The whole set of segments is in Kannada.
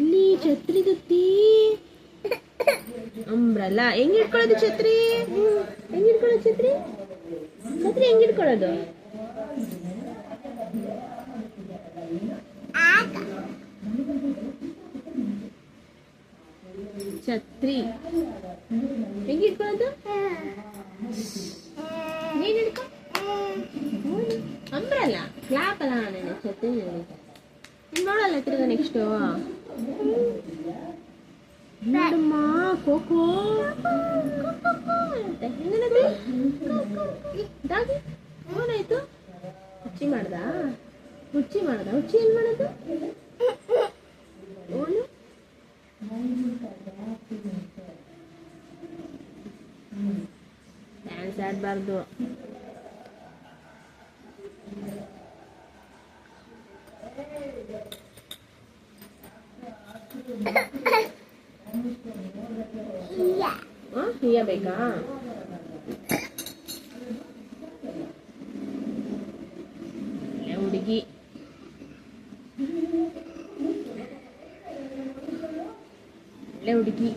ಇಲ್ಲಿ ಛತ್ರಿ ದತ್ತಿ? ಅಂಬ್ರಲ್ಲ ಹೆಂಗ್ ಇಟ್ಕೊಳ್ಳೋದು ಛತ್ರಿ? ಹೆಂಗ್ ಇಟ್ಕೊಳ್ಳೋದು ಛತ್ರಿ? ಛತ್ರಿ ಹೆಂಗ್ ಇಟ್ಕೊಳ್ಳೋದು ಛತ್ರಿ. ಹೆಂಗ್ ಇಟ್ಕೊಳ್ಳೋದು ನೀನ್ ಹಿಡ್ಕೊ. ಅಂಬ್ರಲ್ಲ ಕ್ಲಾಪ್ ಅಲ್ಲ ನಾನು ನೀನ್ ನೋಡಲ್ಲ ತಿರ್ಗ ನೆಕ್ಸ್ಟು ನೋಡಮ್ಮ, ಕೋಕೋ. ಏನಾಯ್ತು? ಹುಚ್ಚಿ ಮಾಡ್ದ? ಹುಚ್ಚಿ ಮಾಡ್ದ? ಹುಚ್ಚಿ ಏನ್ ಮಾಡೋದು? ಓನು ಡ್ಯಾನ್ಸ್ ಆಡಬಾರ್ದು. ಹಾಂ ಹಿಯ ಬೇಕಾ ಒಳ್ಳೆ ಹುಡುಗಿ ಒಳ್ಳೆ ಹುಡುಗಿ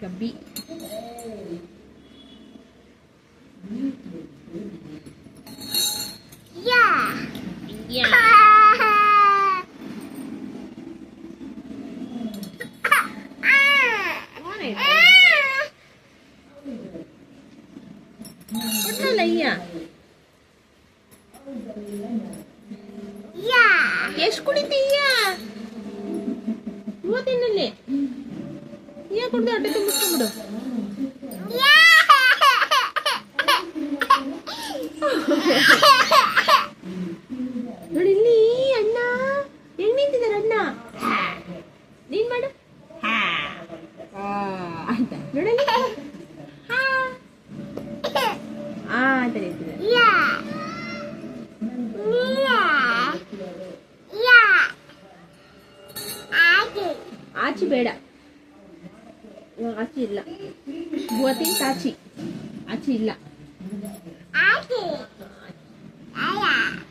ಕಬ್ಬಿ ಯಾ ಕೊಟ್ರಲ್ಲ ಅಯ್ಯ ಎಷ್ಟು ಕುಡಿತೀಯ ಮೂವತ್ತಿನಲ್ಲಿ ಯಾ ಕುಡ್ದು ಹೊಟ್ಟೆ ತುಂಬಿಸ್ಕೊಂಬಿಡು ಆ ಅಂತ ನಿಂತಿದ್ದಾರೆ ಆಚಿ ಬೇಡ ಇವಾಗ ಆಚಿ ಇಲ್ಲ ಬುವತಿ ತಾಚಿ ಆಚಿ ಇಲ್ಲ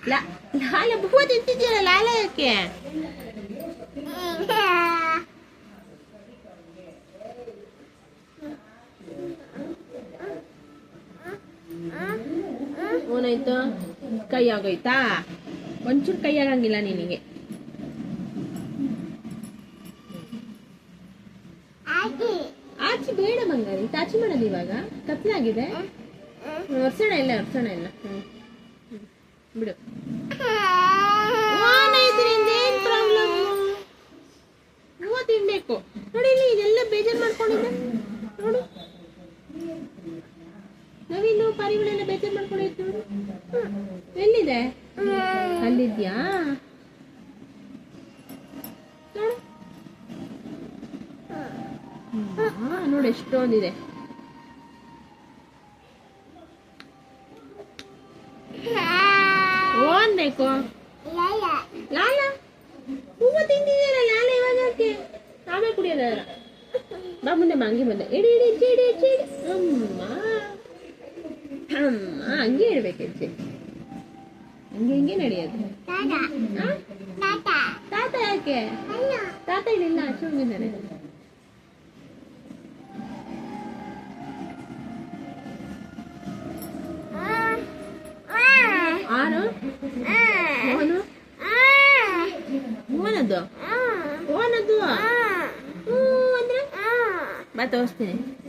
ಲಾ ಲಾಲ ಬುವ ತಿಂತಿದ್ಯಲ್ಲ ಲಾಲ ಯಾಕೆ ಏನಾಯ್ತು ಕೈ ಆಗೋಯ್ತಾ ಒಂಚೂರು ಕೈ ಆಗಂಗಿಲ್ಲ ನಿನಗೆ ಆಚಿ ಬೇಡ ಬಂಗಾರಿ ತಾಚಿ ಮಾಡೋದು ಇವಾಗ ಕತ್ಲಾಗಿದೆ ಒರ್ಸೋಣ ಇಲ್ಲ ಒರ್ಸೋಣ ಇಲ್ಲ ಹ್ಮ್. ಬಿಡು ಎಷ್ಟೊಂದಿದೆ? ಓನ್ ಬೇಕು ಲಾಲ ಹೂವ ಲಾಲ ಇವಾಗ ಆಮೇಲೆ ಕುಡಿಯೋದ ಬಾ ಮುಂದೆ ಮಂಗಿ ಬಂದೆ ಇಡಿ ಇಡಿ ಚೀಡಿ ಚೀಡಿ ಅಮ್ಮ. ಅಮ್ಮ ಹಂಗೆ ಹೆಜ್ಜೆ ಹಂಗೆ ಹಂಗೆ ನಡೆಯೋದು? ತಾತ. ಯಾಕೆ? ತಾತ ಇಲ್ಲಿಲ್ಲ Ano? Ano do? Ano do? Ano do? Ano do? Ano do? Ano do? Ano do? Ano do?